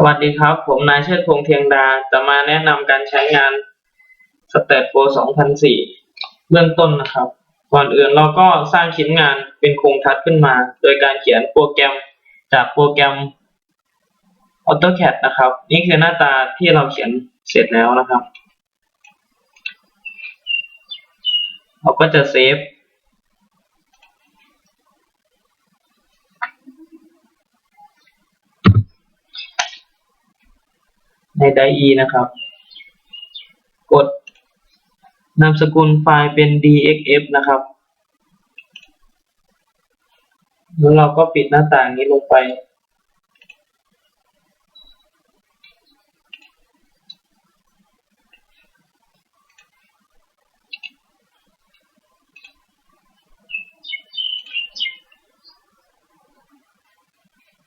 สวัสดีครับ ผมนายเชิดพงษ์เทียงดา จะมาแนะนำการใช้งาน s t a t Pro 2004 เบื้องต้นนะครับ ก่อนอื่นเราก็สร้างชิ้นงานเป็นโครงทัดขึ้นมา โดยการเขียนโปรแกรมจากโปรแกรม AutoCAD นะครับ นี่คือหน้าตาที่เราเขียนเสร็จแล้วนะครับ เราก็จะเซฟ ใน DAE นะครับ กดนามสกุลไฟล์เป็น DXF นะครับแล้วเราก็ปิดหน้าต่างนี้ลงไป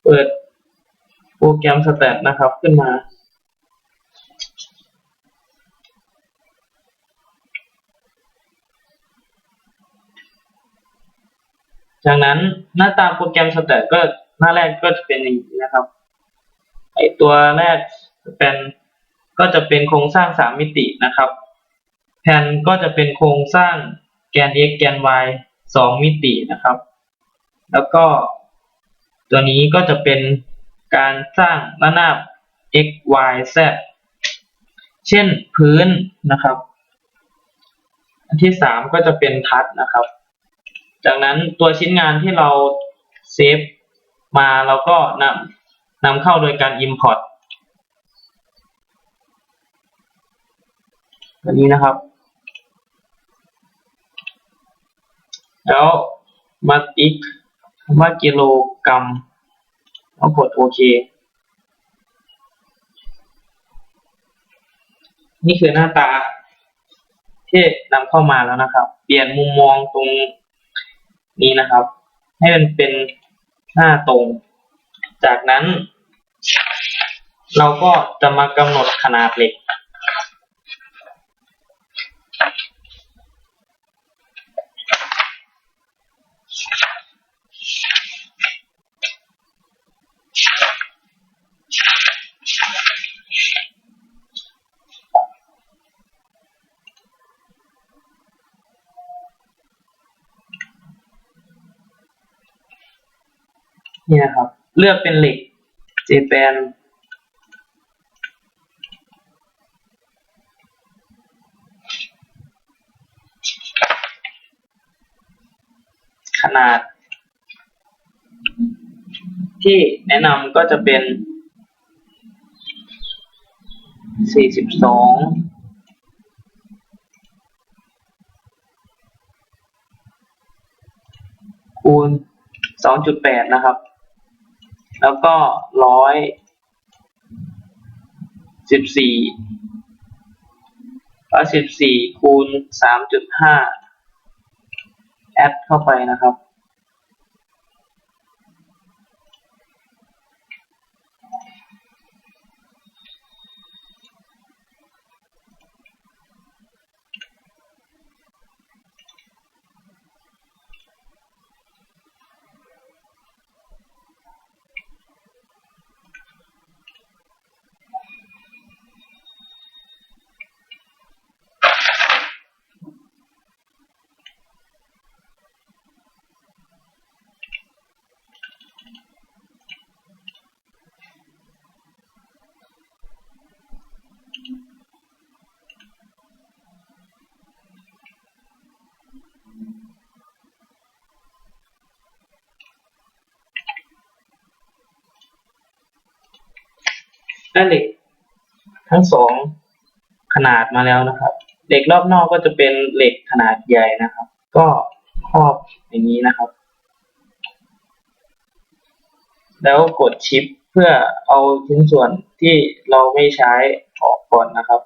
เปิดโปรแกรมสแตทนะครับขึ้นมา จากนั้นหน้าตาโปรแกรมสแตทก็หน้าแรกก็จะเป็นอย่างนี้นะครับไอตัวแรกเป็นก็จะเป็นโครงสร้างสามมิตินะครับแผ่นก็จะเป็นโครงสร้างแกน x แกน y สองมิตินะครับ แล้วก็ตัวนี้ก็จะเป็นการสร้างระนาบ x y z เช่นพื้นนะครับ อันที่สามก็จะเป็นทัดนะครับ จากนั้นตัวชิ้นงานที่เราเซฟมาเราก็นำนำเข้าโดยการ import ตัวนี้นะครับ แล้วมาติ๊กคำว่ากิโลกรัมแล้วกดโอเค นี่คือหน้าตาที่นำเข้ามาแล้วนะครับ เปลี่ยนมุมมองตรง นี้นะครับ ให้มันเป็นหน้าตรง จากนั้น เราก็จะมากำหนดขนาดเหล็ก นี่นะครับ เลือกเป็นเหล็กเจแปนขนาด ที่แนะนำก็จะเป็นสี่สิบสองคูณสองจุดแปดนะครับ แล้วก็ร้อยสิบสี่ร้อยสิบสี่คูณสามจุดห้าแอดเข้าไปนะครับ ได้เหล็ก ทั้งสองขนาดมาแล้วนะครับ เหล็กรอบนอกก็จะเป็นเหล็กขนาดใหญ่นะครับ ก็ครอบอย่างนี้นะครับ แล้วกดชิปเพื่อเอาชิ้นส่วนที่เราไม่ใช้ออกก่อนนะครับ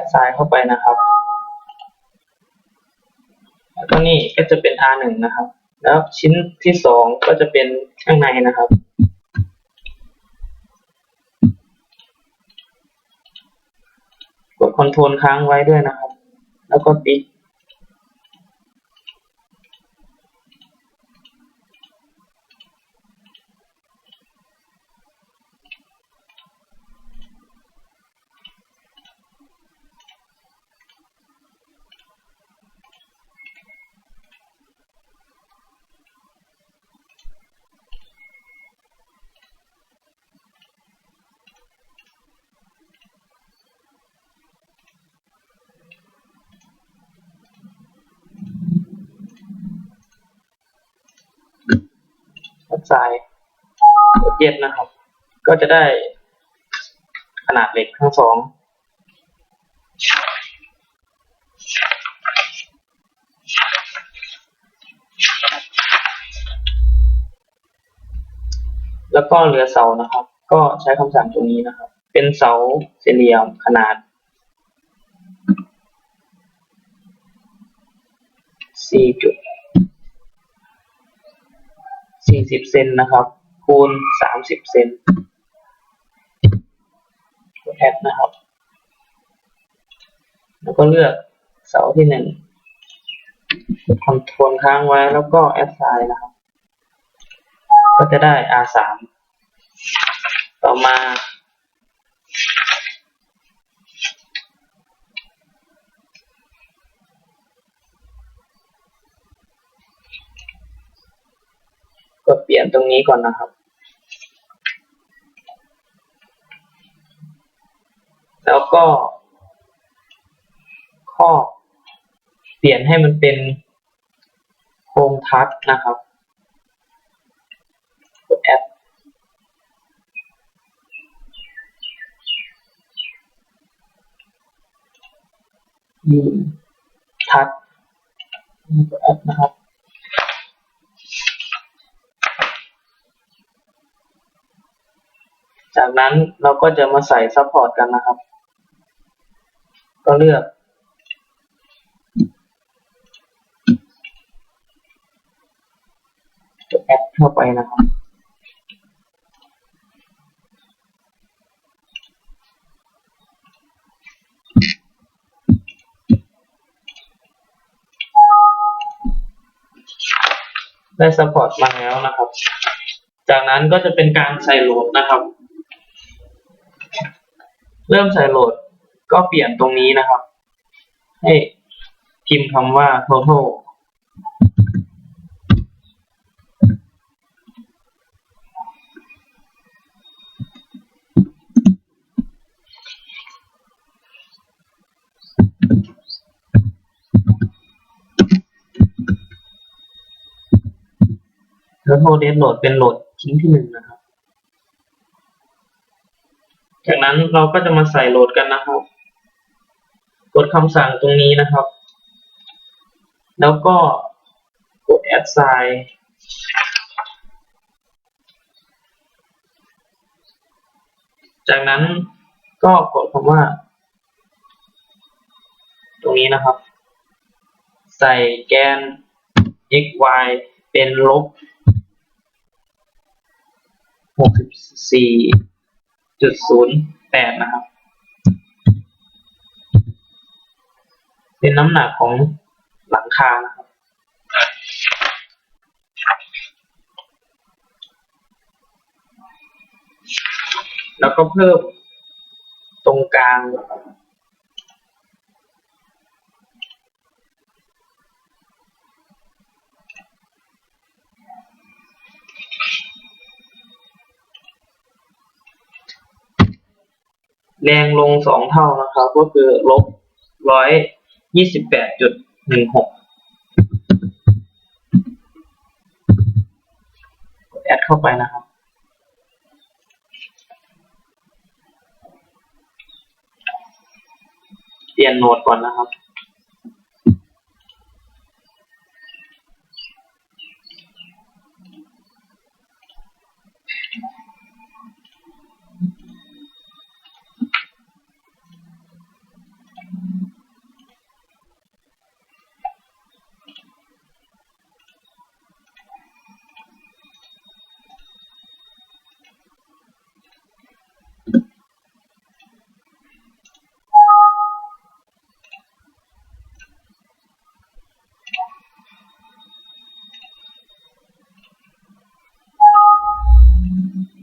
น ซ้ายเข้าไปนะครับ แล้วก็นี่ก็จะเป็น R หนึ่งนะครับ แล้วชิ้นที่สองก็จะเป็นข้างในนะครับกดคอนโทรลค้างไว้ด้วยนะครับ แล้วก็ติ๊ก ทรายกดเย็ดนะครับ ก็จะได้ขนาดเหล็กทั้งสองแล้วก็เรือเสานะครับ ก็ใช้คำสั่งตรงนี้นะครับ เป็นเสาสี่เหลี่ยมขนาดสี่จุด สี่สิบเซนนะครับ คูณสามสิบเซนกดแอดนะครับ แล้วก็เลือกเสาที่หนึ่งคอนโทรลค้างไว้แล้วก็แอดไซน์นะครับ ก็จะได้ R สามต่อมา เปลี่ยนตรงนี้ก่อนนะครับ แล้วก็ ข้อเปลี่ยนให้มันเป็นโครงทัดนะครับกดแอดยืนทัดกดแอดนะครับ จากนั้นเราก็จะมาใส่ซัพพอร์ตกันนะครับ ก็เลือกแอดเข้าไปนะครับได้ซัพพอร์ตมาแล้วนะครับ จากนั้นก็จะเป็นการใส่โหลดนะครับ เริ่มใส่โหลดก็เปลี่ยนตรงนี้นะครับ ให้พิมพ์คำว่า total แล้วโทเดสโหลดเป็นโหลดชิ้นที่หนึ่งนะครับ จากนั้นเราก็จะมาใส่โหลดกันนะครับ กดคำสั่งตรงนี้นะครับ แล้วก็กด add sign จากนั้นก็กดคำว่า ตรงนี้นะครับ ใส่แกน x y เป็นลบหกสิบสี่ จุดศูนย์แปดนะครับ เป็นน้ำหนักของหลังคานะครับแล้วก็เพิ่มตรงกลาง แรงลงสองเท่านะครับ ก็คือลบร้อยยี่สิบแปดจุดหนึ่งหกแอดเข้าไปนะครับเปลี่ยนโหนดก่อนนะครับ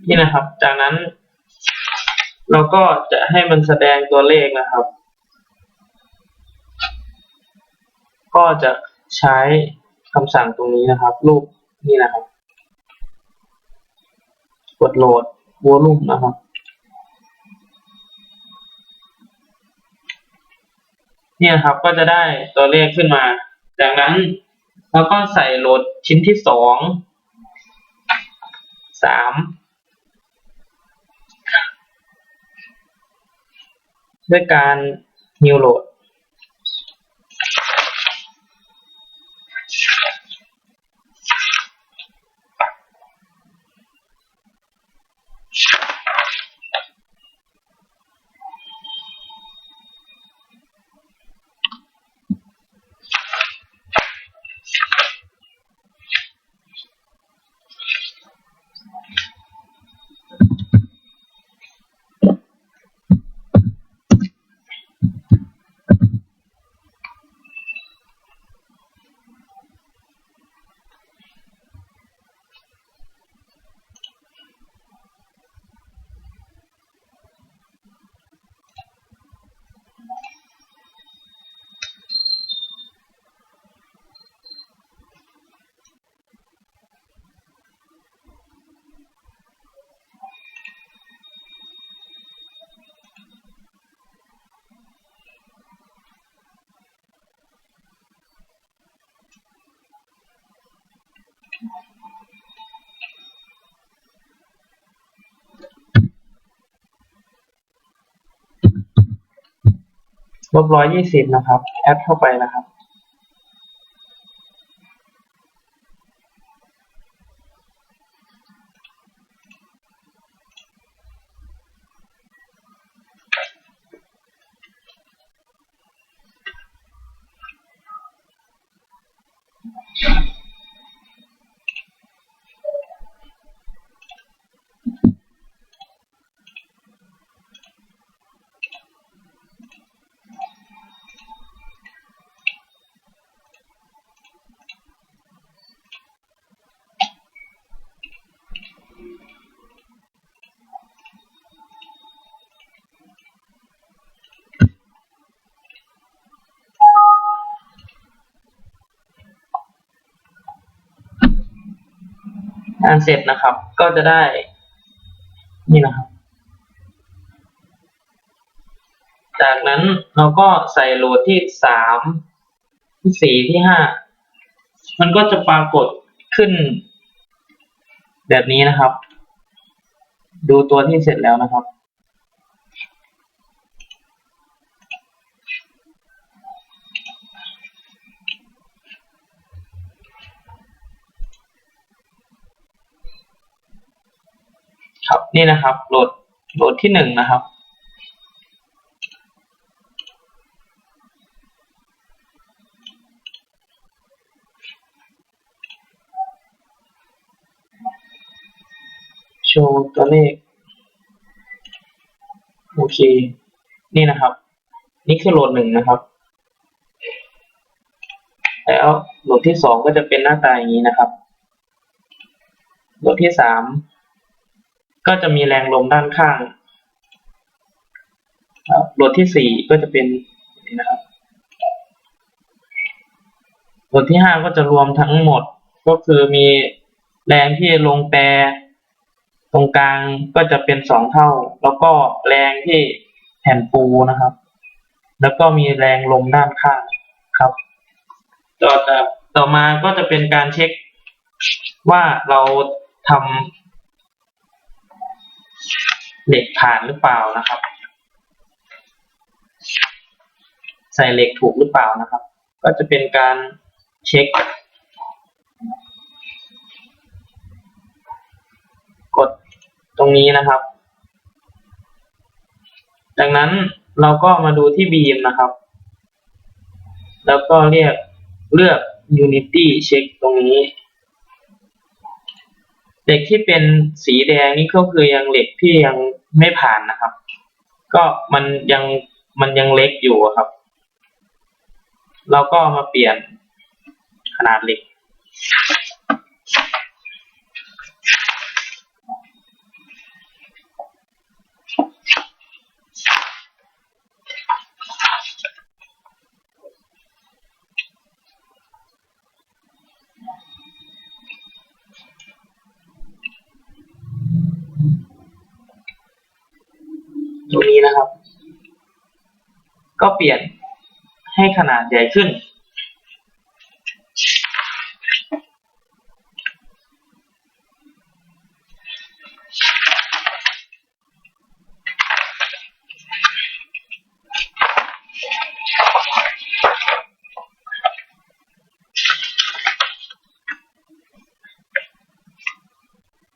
นี่นะครับ จากนั้น เราก็จะให้มันแสดงตัวเลขนะครับ ก็จะใช้คำสั่งตรงนี้นะครับ รูปนี่นะครับ กดโหลดวอลุ่มนะครับเนี่ยครับก็จะได้ตัวเลขขึ้นมา จากนั้นเราก็ใส่โหลดชิ้นที่สองสาม ด้วยการนิวโหลด บร้อยยี่สิบนะครับแอดเข้าไปนะครับ งานเสร็จนะครับ ก็จะได้ นี่นะครับ จากนั้นเราก็ใส่โหลดที่สามที่สี่ที่ห้ามันก็จะปรากฏขึ้น แบบนี้นะครับ ดูตัวที่เสร็จแล้วนะครับ นี่นะครับ โหลดโหลดที่หนึ่งนะครับ โชว์ตัวเลข โอเค นี่นะครับ นี่คือโหลดหนึ่งนะครับแล้วโหลดที่สองก็จะเป็นหน้าตาอย่างนี้นะครับ โหลดที่สาม ก็จะมีแรงลมด้านข้างรับโหลดที่สี่ก็จะเป็นนี่นะครับโหลดที่ห้าก็จะรวมทั้งหมด ก็คือมีแรงที่ลงแปรตรงกลางก็จะเป็นสองเท่า แล้วก็แรงที่แผ่นปูนะครับ แล้วก็มีแรงลมด้านข้างครับ ต่อต่อมาก็จะเป็นการเช็คว่าเราทำ เหล็กผ่านหรือเปล่านะครับ ใส่เหล็กถูกหรือเปล่านะครับ ก็จะเป็นการเช็ค กดตรงนี้นะครับ จากนั้นเราก็มาดูที่บีมนะครับ แล้วก็เรียกเลือก Unity เช็คตรงนี้ เหล็กที่เป็นสีแดงนี่ก็คือยังเหล็กที่ยังไม่ผ่านนะครับ ก็มันยังมันยังเล็กอยู่ครับ เราก็มาเปลี่ยนขนาดเหล็ก ก็เปลี่ยนให้ขนาดใหญ่ขึ้น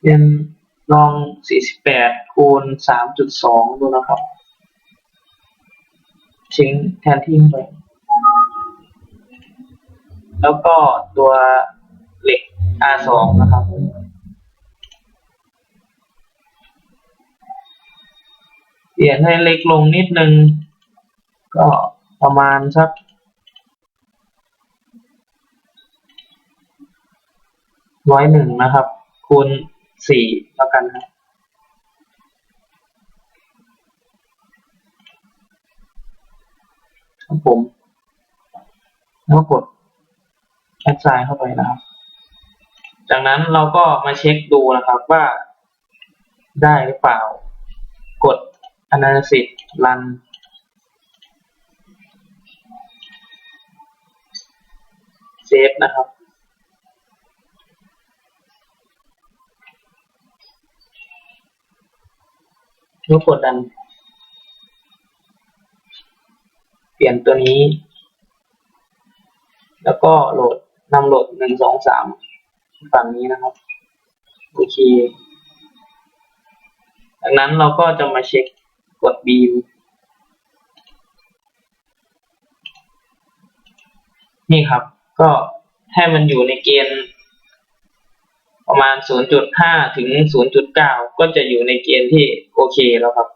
เป็นลอง 48คูณ3.2 ดูนะครับ ทิ้งแทนที่ไปแล้วก็ตัวเหล็ก R2 นะครับ เปลี่ยนให้เล็กลงนิดนึง ก็ประมาณสักร้อยหนึ่งนะครับ คูณสี่แล้วกันครับ ครับผม แล้วกดแอดไซน์เข้าไปนะครับ จากนั้นเราก็มาเช็คดูนะครับว่าได้หรือเปล่า กด analysis run เซฟนะครับแล้วกดดัน เป ลี่ยนตัวนี้ แล้วก็โหลดนำโหลดหนึ่งสองสามฝั่งนี้นะครับโอเคจากนั้นเราก็จะมาเช็คกดบีมนี่ครับ ก็ให้มันอยู่ในเกณฑ์ประมาณ 0.5 ถึง 0.9 ก็จะอยู่ในเกณฑ์ที่โอเคแล้วครับ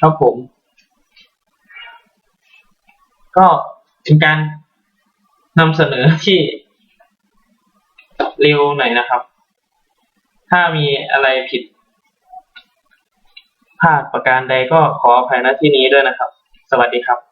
ครับผม ก็เป็นการนำเสนอที่เร็วหน่อยนะครับ ถ้ามีอะไรผิดพลาดประการใดก็ขออภัยณที่นี้ด้วยนะครับ สวัสดีครับ